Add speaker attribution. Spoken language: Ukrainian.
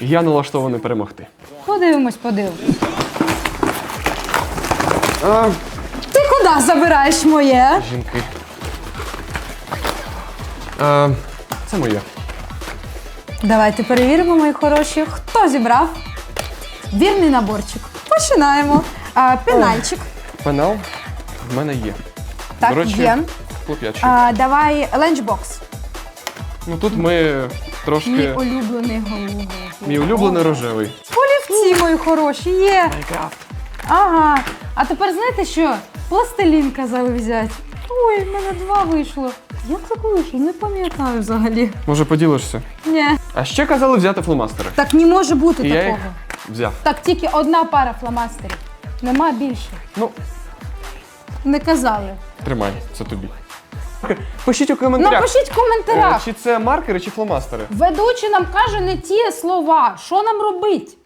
Speaker 1: Я налаштований перемогти.
Speaker 2: Подивимось, подивимось.
Speaker 1: А,
Speaker 2: Ти куди забираєш моє?
Speaker 1: жінки. А, це моє.
Speaker 2: Давайте перевіримо, мої хороші, хто зібрав вірний наборчик. Починаємо. А, пенальчик.
Speaker 1: Пенал в мене є.
Speaker 2: Так,
Speaker 1: До речі,
Speaker 2: є.
Speaker 1: хлоп'ячий.
Speaker 2: А, давай ленчбокс.
Speaker 1: Ну тут ми трошки.
Speaker 2: Мій улюблений голубий.
Speaker 1: Мій улюблений рожевий.
Speaker 2: Олівці мої хороші, є. Ага. А тепер знаєте що? Пластилін казали взяти. Ой, в мене два вийшло. Як так вийшло? Не пам'ятаю взагалі.
Speaker 1: Може поділишся?
Speaker 2: Ні.
Speaker 1: А ще казали взяти фломастери.
Speaker 2: Так не може бути
Speaker 1: І я
Speaker 2: такого.
Speaker 1: їх взяв.
Speaker 2: Так тільки одна пара фломастерів. Нема більше.
Speaker 1: Ну,
Speaker 2: Не казали.
Speaker 1: тримай, це тобі. Пишіть у коментарях.
Speaker 2: Напишіть в
Speaker 1: е,
Speaker 2: коментарях.
Speaker 1: Чи це маркери, чи фломастери?
Speaker 2: Ведучий нам каже не ті слова. Що нам робить?